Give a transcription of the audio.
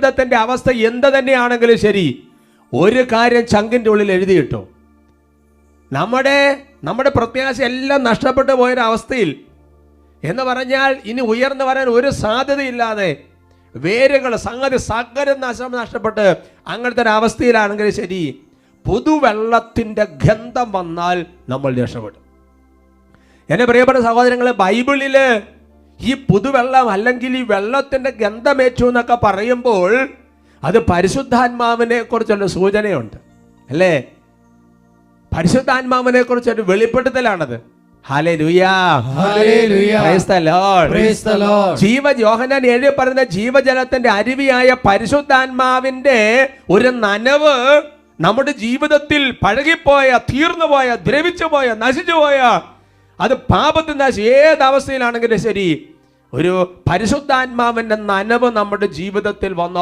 ജീവിതത്തിന്റെ അവസ്ഥ എന്ത് തന്നെയാണെങ്കിലും ശരി. ഒരു കാര്യം ചങ്കിന്റെ ഉള്ളിൽ എഴുതിയിട്ടോ നമ്മുടെ നമ്മുടെ പ്രത്യാശ എല്ലാം നഷ്ടപ്പെട്ടു പോയൊരവസ്ഥയിൽ എന്ന് പറഞ്ഞാൽ ഇനി ഉയർന്നു വരാൻ ഒരു സാധ്യതയില്ലാതെ വേരുകൾ സംഗതി സകല നശം നഷ്ടപ്പെട്ട് അങ്ങനത്തെ ഒരു അവസ്ഥയിലാണെങ്കിൽ ശരി. പുതുവെള്ളത്തിന്റെ ഗന്ധം വന്നാൽ നമ്മൾ രക്ഷപ്പെടും. എന്റെ പ്രിയപ്പെട്ട സഹോദരങ്ങളെ ബൈബിളിൽ ഈ പുതുവെള്ളം അല്ലെങ്കിൽ ഈ വെള്ളത്തിന്റെ ഗന്ധമേറ്റു എന്നൊക്കെ പറയുമ്പോൾ അത് പരിശുദ്ധാത്മാവിനെ കുറിച്ചുള്ള സൂചനയുണ്ട്. അല്ലേ? പരിശുദ്ധാത്മാവിനെ കുറിച്ചൊരു വെളിപ്പെടുത്തലാണത്. ജീവ എഴുതി പറയുന്ന ജീവജലത്തിന്റെ അരുവിയായ പരിശുദ്ധാത്മാവിന്റെ ഒരു നനവ് നമ്മുടെ ജീവിതത്തിൽ പഴകിപ്പോയ തീർന്നുപോയ ദ്രവിച്ചുപോയ നശിച്ചുപോയ നശി. ഏത് അവസ്ഥയിലാണെങ്കിലും ശരി. ഒരു പരിശുദ്ധാത്മാവിന്റെ നനവ് നമ്മുടെ ജീവിതത്തിൽ വന്നോ